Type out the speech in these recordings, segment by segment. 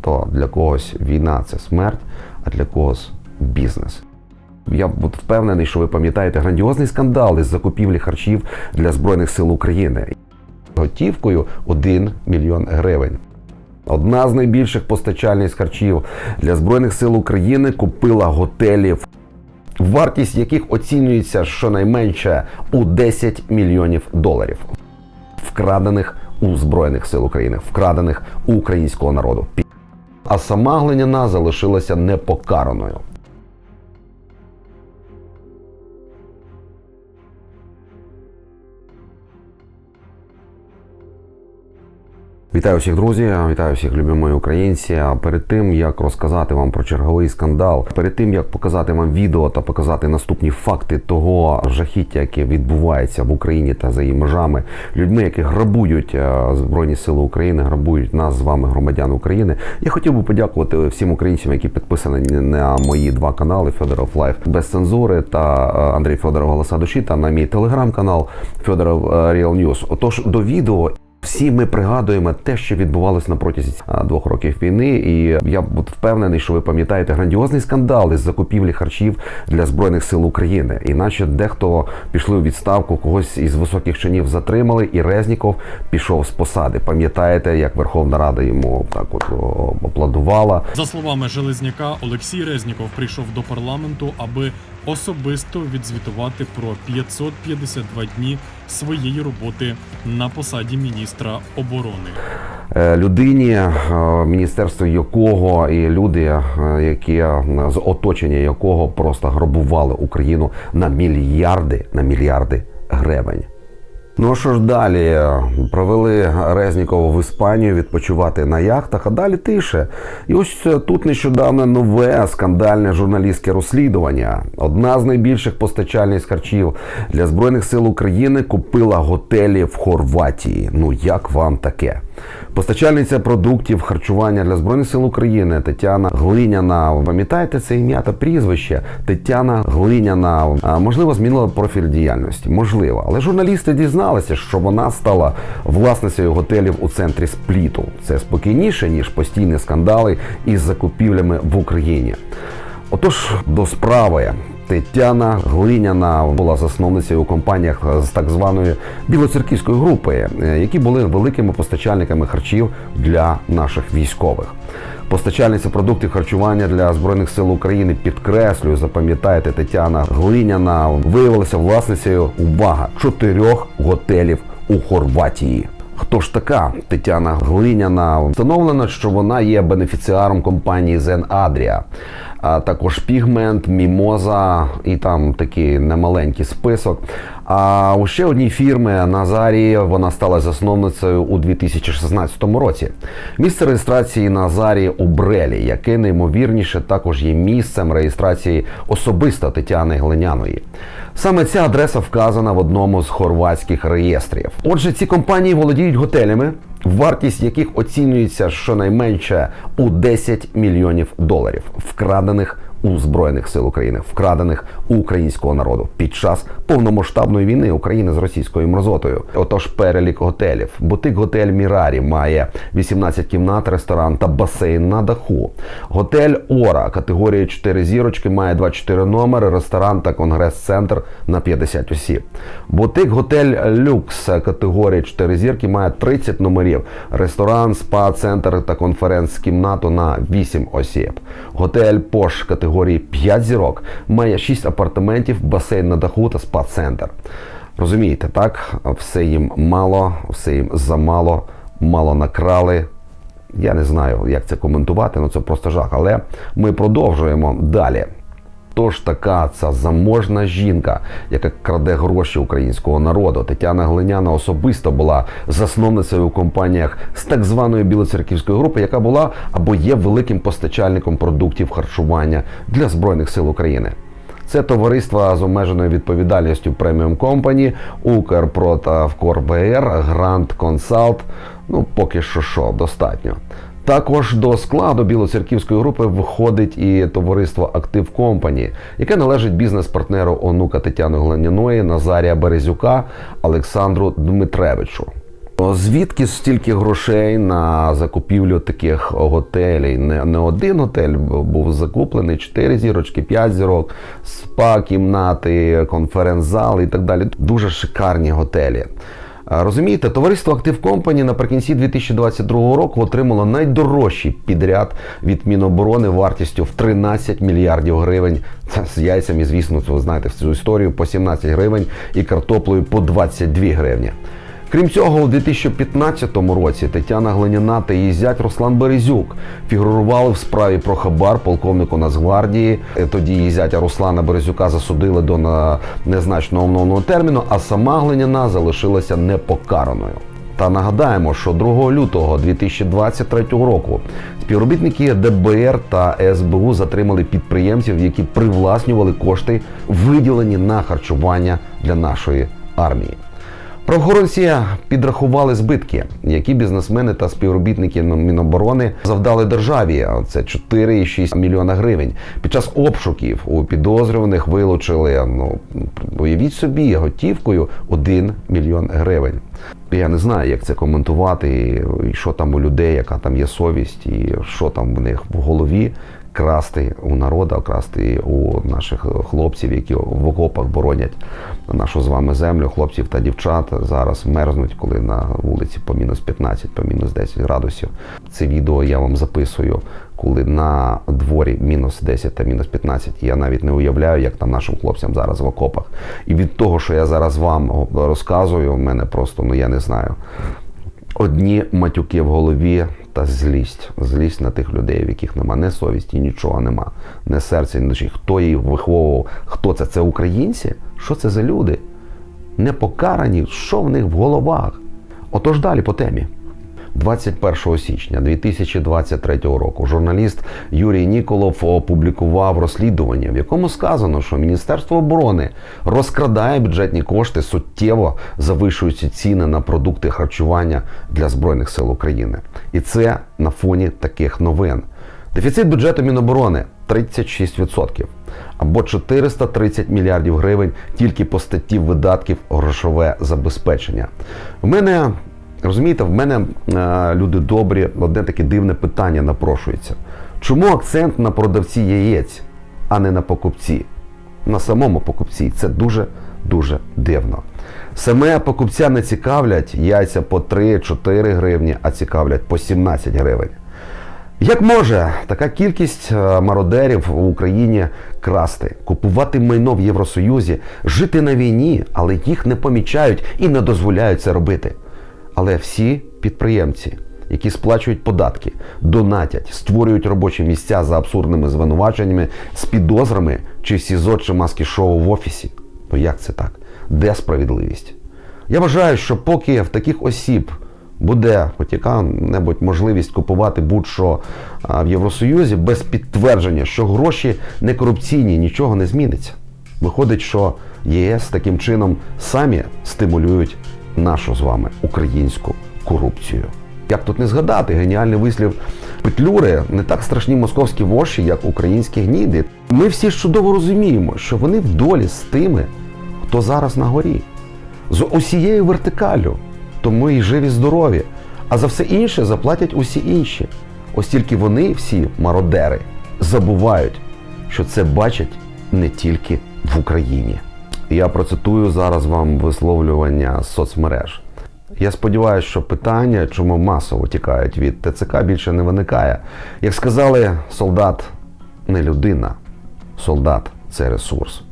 то для когось війна це смерть, а для когось бізнес. Я от впевнений, що ви пам'ятаєте грандіозний скандал із закупівлі харчів для Збройних сил України. Готівкою 1 мільйон гривень. Одна з найбільших постачальниць харчів для Збройних сил України купила готелів, вартість яких оцінюється щонайменше у 10 мільйонів доларів, вкрадених у Збройних сил України, вкрадених у українського народу. А сама глиняна залишилася непокараною. Вітаю всіх друзі, вітаю всіх любі мої українці. Перед тим як розказати вам про черговий скандал, перед тим як показати вам відео та показати наступні факти того жахіття, яке відбувається в Україні та за її межами, людьми, які грабують е, збройні сили України, грабують нас з вами, громадян України. Я хотів би подякувати всім українцям, які підписані на мої два канали Федоров Лайф без цензури та е, Андрій Федоров Голоса душі та на мій телеграм-канал Федоров е, Real News. Отож до відео. Всі ми пригадуємо те, що відбувалося на протязі двох років війни, і я впевнений, що ви пам'ятаєте грандіозний скандал із закупівлі харчів для збройних сил України. Іначе дехто пішли у відставку, когось із високих чинів затримали, і Резніков пішов з посади. Пам'ятаєте, як Верховна Рада йому так от аплодувала. За словами Железняка, Олексій Резніков прийшов до парламенту, аби особисто відзвітувати про 552 дні своєї роботи на посаді міністра оборони. Е, людині, е, міністерство якого і люди, е, які з оточення якого просто грабували Україну на мільярди на мільярди гривень. Ну а що ж далі? Провели Резнікова в Іспанію відпочивати на яхтах, а далі тише. І ось е, тут нещодавно нове скандальне журналістське розслідування. Одна з найбільших постачальниць харчів для Збройних сил України купила готелі в Хорватії. Ну як вам таке? Постачальниця продуктів харчування для Збройних сил України Тетяна Глиняна. Пам'ятаєте це ім'я та прізвище? Тетяна Глиняна. Можливо, змінила профіль діяльності. Можливо. Але журналісти дізналися, що вона стала власницею готелів у центрі Спліту. Це спокійніше, ніж постійні скандали із закупівлями в Україні. Отож, до справи. Тетяна Глиняна була засновницею у компаніях з так званої білоцерківської групи, е, які були великими постачальниками харчів для наших військових. Постачальниця продуктів харчування для збройних сил України підкреслюю, запам'ятайте, Тетяна Глиняна виявилася власницею увага чотирьох готелів у Хорватії. Хто ж така Тетяна Глиняна? Встановлено, що вона є бенефіціаром компанії Zen Adria, а також Пігмент, Мімоза і там такий немаленький список. А у ще одній фірми Назарі вона стала засновницею у 2016 році. Місце реєстрації Назарі у Брелі, яке неймовірніше також є місцем реєстрації особисто Тетяни Глиняної. Саме ця адреса вказана в одному з хорватських реєстрів. Отже, ці компанії володіють готелями, вартість яких оцінюється щонайменше у 10 мільйонів доларів, вкрадених у збройних сил України, вкрадених у українського народу під час повномасштабної війни України з російською мразотою. Отож, перелік готелів. Бутик готель Мірарі має 18 кімнат, ресторан та басейн на даху. Готель Ора категорії 4 зірочки має 24 номери, ресторан та конгрес-центр на 50 осіб. Бутик готель Люкс категорії 4 зірки має 30 номерів, ресторан, спа-центр та конференц-кімнату на 8 осіб. Готель Пош категорії 5 зірок має 6 апартаментів, басейн на даху та спа-центр. Розумієте, так? Все їм мало, все їм замало, мало накрали. Я не знаю, як це коментувати, ну це просто жах. Але ми продовжуємо далі. Тож така ця заможна жінка, яка краде гроші українського народу. Тетяна Глиняна особисто була засновницею у компаніях з так званої білоцерківської групи, яка була або є великим постачальником продуктів харчування для збройних сил України. Це товариства з обмеженою відповідальністю Premium Company, Укрпротавкор ВР, Грант Консалт. Ну, поки що що, достатньо. Також до складу білоцерківської групи входить і товариство Актив Компані, яке належить бізнес-партнеру онука Тетяни Глиняної, Назарія Березюка, Олександру Дмитревичу. Звідки стільки грошей на закупівлю таких готелей? Не, не один готель був закуплений, 4 зірочки, 5 зірок, спа, кімнати, конференц-зал і так далі. Дуже шикарні готелі. Розумієте, товариство Актив Компані наприкінці 2022 року отримало найдорожчий підряд від Міноборони вартістю в 13 мільярдів гривень. Це з яйцями, звісно, це ви знаєте в цю історію по 17 гривень і картоплею по 22 гривні. Крім цього, у 2015 році Тетяна Глиняна та її зять Руслан Березюк фігурували в справі про хабар полковнику Нацгвардії. Е, Тоді її зятя Руслана Березюка засудили до на- незначного умовного терміну, а сама Глиняна залишилася непокараною. Та нагадаємо, що 2 лютого 2023 року співробітники ДБР та СБУ затримали підприємців, які привласнювали кошти, виділені на харчування для нашої армії. Правоохоронці підрахували збитки, які бізнесмени та співробітники Міноборони завдали державі. Це 4,6 мільйона гривень. Під час обшуків у підозрюваних вилучили, ну уявіть собі, готівкою 1 мільйон гривень. Я не знаю, як це коментувати, і- що там у людей, яка там є совість, і що там в них в голові красти у народу, красти у наших хлопців, які в окопах боронять нашу з вами землю, хлопців та дівчат зараз мерзнуть, коли на вулиці по мінус 15, по мінус 10 градусів. Це відео я вам записую, коли на дворі мінус 10 та мінус 15. Я навіть не уявляю, як там нашим хлопцям зараз в окопах. І від того, що я зараз вам розказую, в мене просто ну я не знаю. Одні матюки в голові та злість. Злість на тих людей, в яких нема не совісті, нічого нема, не серця, ні душі. Хто їх виховував? Хто це? Це українці? Що це за люди? Не покарані, що в них в головах? Отож далі по темі. 21 січня 2023 року журналіст Юрій Ніколов опублікував розслідування, в якому сказано, що Міністерство оборони розкрадає бюджетні кошти, суттєво завищуючи ціни на продукти харчування для збройних сил України. І це на фоні таких новин. Дефіцит бюджету Міноборони 36%, або 430 мільярдів гривень тільки по статті видатків грошове забезпечення. В мене розумієте, в мене е, люди добрі, одне таке дивне питання напрошується. Чому акцент на продавці яєць, а не на покупці? На самому покупці це дуже дуже дивно. Саме покупця не цікавлять яйця по 3-4 гривні, а цікавлять по 17 гривень. Як може така кількість е, мародерів в Україні красти, купувати майно в Євросоюзі, жити на війні, але їх не помічають і не дозволяють це робити? Але всі підприємці, які сплачують податки, донатять, створюють робочі місця за абсурдними звинуваченнями з підозрами чи СІЗО, чи маски шоу в офісі. Ну як це так? Де справедливість? Я вважаю, що поки в таких осіб буде хоч яка-небудь можливість купувати будь-що в Євросоюзі без підтвердження, що гроші не корупційні, нічого не зміниться. Виходить, що ЄС таким чином самі стимулюють нашу з вами українську корупцію. Як тут не згадати геніальний вислів Петлюри не так страшні московські воші, як українські гніди. Ми всі чудово розуміємо, що вони в долі з тими, хто зараз на горі, з усією вертикалю, тому і живі здорові. А за все інше заплатять усі інші. Ось тільки вони, всі мародери, забувають, що це бачать не тільки в Україні. Я процитую зараз вам висловлювання соцмереж. Я сподіваюся, що питання, чому масово тікають від ТЦК, більше не виникає. Як сказали, солдат не людина, солдат це ресурс.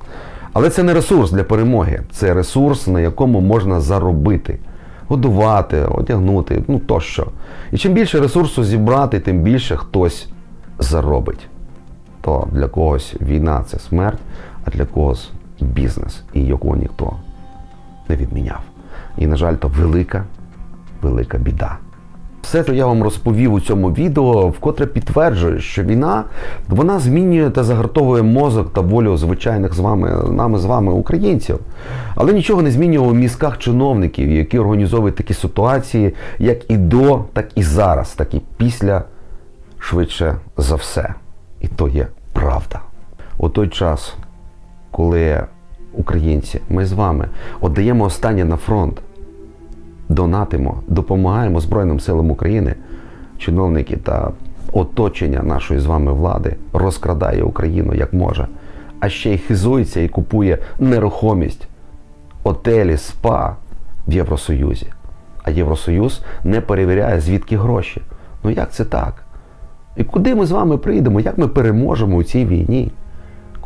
Але це не ресурс для перемоги, це ресурс, на якому можна заробити, годувати, одягнути, ну тощо. І чим більше ресурсу зібрати, тим більше хтось заробить. То для когось війна це смерть, а для когось бізнес, і його ніхто не відміняв. І, на жаль, то велика, велика біда. Все, що я вам розповів у цьому відео, вкотре підтверджує, що війна вона змінює та загартовує мозок та волю звичайних з вами, нами з вами, українців. Але нічого не змінює у мізках чиновників, які організовують такі ситуації, як і до, так і зараз, так і після, швидше за все. І то є правда. У той час, коли українці, ми з вами віддаємо останнє на фронт, донатимо, допомагаємо Збройним силам України, чиновники та оточення нашої з вами влади розкрадає Україну як може, а ще й хизується і купує нерухомість, отелі, спа в Євросоюзі. А Євросоюз не перевіряє, звідки гроші. Ну як це так? І куди ми з вами прийдемо? Як ми переможемо у цій війні?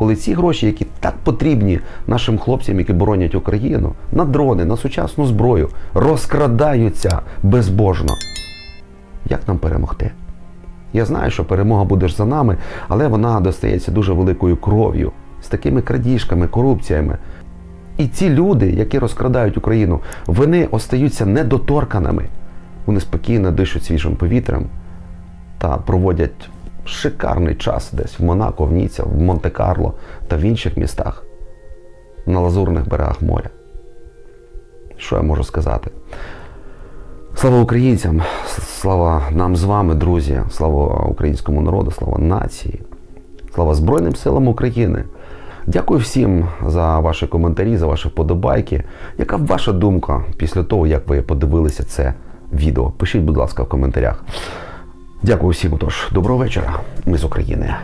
Коли ці гроші, які так потрібні нашим хлопцям, які боронять Україну, на дрони, на сучасну зброю, розкрадаються безбожно. Як нам перемогти? Я знаю, що перемога буде ж за нами, але вона достається дуже великою кров'ю, з такими крадіжками, корупціями. І ці люди, які розкрадають Україну, вони остаються недоторканими. Вони спокійно дишуть свіжим повітрям та проводять шикарний час десь в Монако, в Ніця, в Монте-Карло та в інших містах на лазурних берегах моря. Що я можу сказати? Слава українцям, слава нам з вами, друзі, слава українському народу, слава нації, слава Збройним силам України. Дякую всім за ваші коментарі, за ваші вподобайки. Яка ваша думка після того, як ви подивилися це відео? Пишіть, будь ласка, в коментарях. Дякую всім. Отож, доброго вечора. Ми з України.